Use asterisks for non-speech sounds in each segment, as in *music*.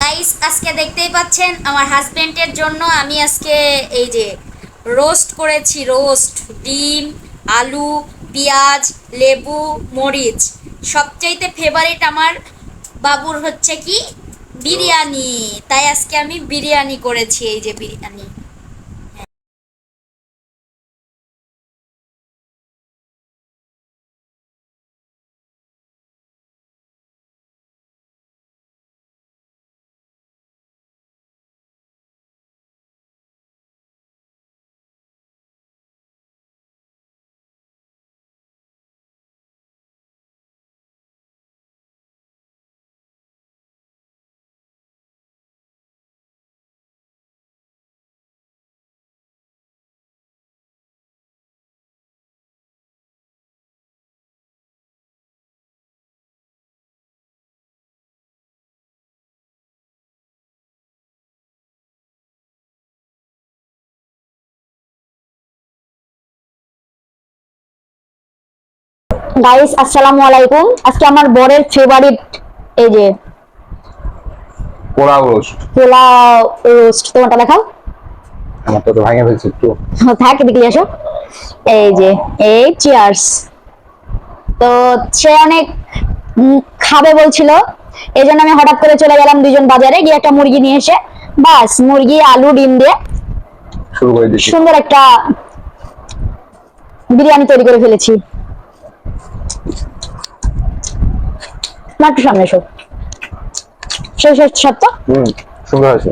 আজকে দেখতেই পাচ্ছেন আমার হাজবেন্ডের জন্য আমি আজকে এই যে রোস্ট করেছি রোস্ট ডিম, আলু, পেঁয়াজ, লেবু, মরিচ। সবচাইতে ফেভারিট আমার বাবুর হচ্ছে কি? বিরিয়ানি। তাই আজকে আমি বিরিয়ানি করেছি, এই যে বিরিয়ানি। গাইস আসসালামু আলাইকুম। আজকে আমার বরের ফেভারিট এই যে পোড়া রোস্ট পোলাও রোস্ট তোমারটা দেখাও। আমার তো ভাঙে ফেলছি একটু। থাক এদিকে আসো। এই যে এই চিয়ার্স তো সে অনেক খাবে বলছিল। এই জন্য আমি হঠাৎ করে চলে গেলাম দুজন বাজারে গিয়ে একটা মুরগি নিয়ে এসে বাস মুরগি আলু ডিম দিয়ে শুরু করে দিচ্ছি সুন্দর একটা বিরিয়ানি তৈরি করে ফেলেছি। না একটু সামনে এসো। শেষ সত্য হুম সুন্দর আছে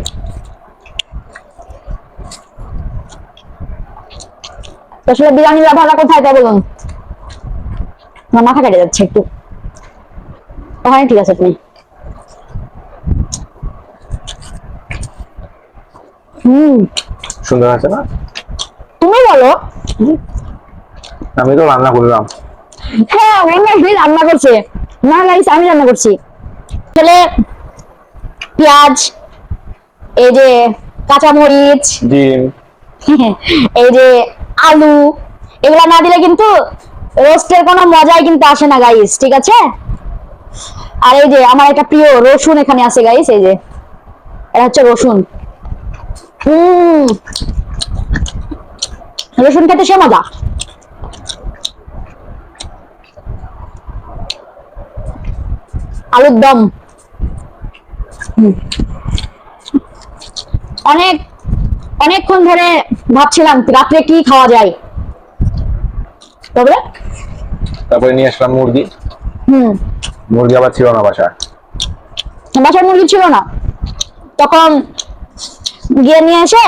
তো আসলে বিরিয়ানি ভাড়া কোথায় তা বলুন। আমার মাথা কেটে যাচ্ছে একটু। ওখানে ঠিক আছে তুমি। হুম। সুন্দর আছে না? তুমি বলো। আমি তো রান্না করলাম। হ্যাঁ অনেক রান্না করছে। না গাইস আমি রান্না করছি। আসলে পেঁয়াজ এই যে *laughs* এই যে আলু এগুলা না দিলে কিন্তু রোস্টের কোনো মজাই কিন্তু আসে না গাইস ঠিক আছে? আর এই যে আমার একটা প্রিয় রসুন এখানে আছে গাইস এই যে এটা হচ্ছে রসুন। হুম রসুন খেতে সে মজা। আলুর দম। অনেক অনেকক্ষণ ধরে ভাবছিলাম রাত্রে কি খাওয়া যায়। তবে? তারপরে নিয়ে আসলাম মুরগি। হুম। মুরগি আবার ছিল না বাসা বাসার মুরগি ছিল না। তখন গিয়ে নিয়ে এসে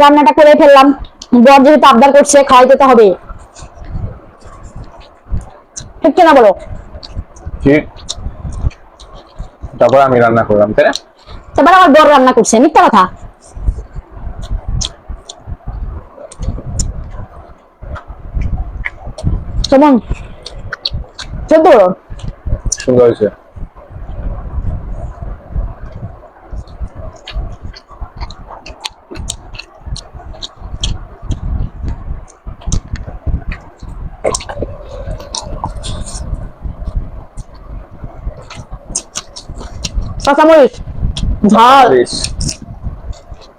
রান্নাটা করে ফেললাম। বর যেহেতু আবদার করছে খাওয়াইতে তো হবে ঠিক কিনা বলো? ঠিক। তারপর আমি রান্না করলাম তাই না? তারপর আমার বর রান্না করছে মিথ্যা কথা। কেমন চোদ্দ সুন্দর হয়েছে। কাঁচামরিচ ঝাল।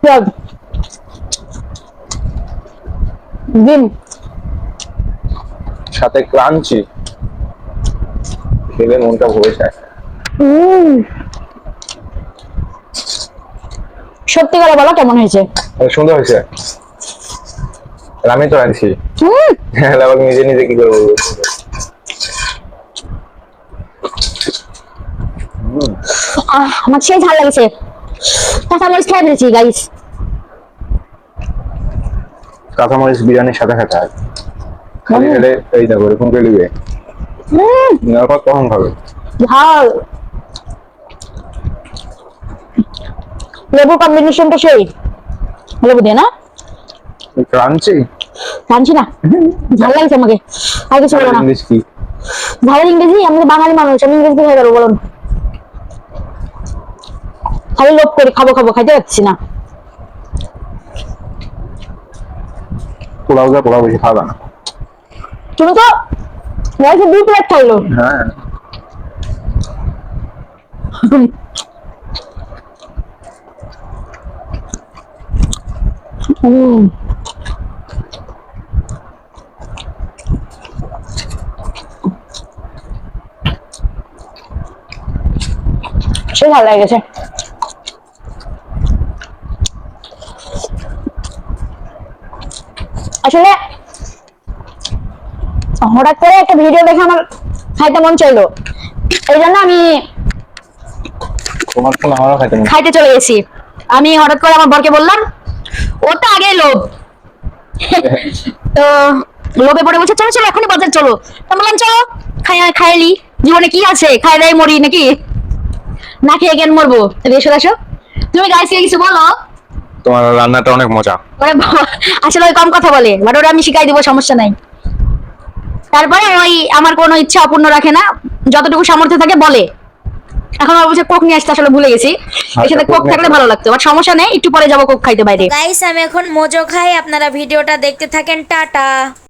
পেঁয়াজ। ডিম। সাথে ক্রাঞ্চি। খেলে মনটা ভরে যায়। সত্যি করে বলো কেমন হয়েছে? সুন্দর হয়েছে। আমি তো রাঁধছি। উম, নিজে নিজে কি করে বলব আমার সেই ঝাল লেগেছে। কাঁচামরিচ খেয়ে ফেলেছি গাইস কাঁচামরিচ বিরিয়ানির সাথে খেতে হয় খালি খেলে এই দেখো এরকম দিবে পর কখন খাবে? ঝাল। লেবু কম্বিনেশনটা সেই। লেবু দিয়ে না? ক্রাঞ্চি? জানছি না? ঝাল লাগছে আমাকে। আর কিছু বলো না। ইংলিশ কি? ঝালের ইংরেজি আমি বাঙালি মানুষ আমি ইংরেজি পারব বলুন খালি লোভ করি খাব খাব খাইতে পারছি না। পোলাও যা পোলাও বেশি খাবে না। তুমি তো দুই প্লেট খাইলো। হ্যাঁ। সে ভালো লেগেছে। আসলে হঠাৎ করে একটা ভিডিও দেখে আমার খাইতে মন চাইলো। এই জন্য আমি খাইতে চলে গেছি। আমি হঠাৎ করে আমার বরকে বললাম তো আগে লোভ। তো লোভে পড়ে বলছে চলো চলো এখনই বাজার চলো। তো বললাম চলো খাই খাইলি। জীবনে কি আছে? খাই দাই মরি নাকি? না খেয়ে কেন মরবো? এসো আসো। তুমি গাইছে কিছু বলো? তোমার রান্নাটা অনেক মজা। মানে আসলে ওই কম কথা বলে বাট ওরা আমি শিখাই দিব সমস্যা নাই। তারপরে ওই আমার কোনো ইচ্ছা অপূর্ণ রাখে না যতটুকু সামর্থ্য থাকে বলে। এখন আমার বলছে কোক নিয়ে আসতে আসলে ভুলে গেছি এর সাথে কোক কোক থাকলে ভালো লাগতো বাট সমস্যা নেই একটু পরে যাব কোক খাইতে বাইরে। গাইস আমি এখন মোজো খাই আপনারা ভিডিওটা দেখতে থাকেন টাটা।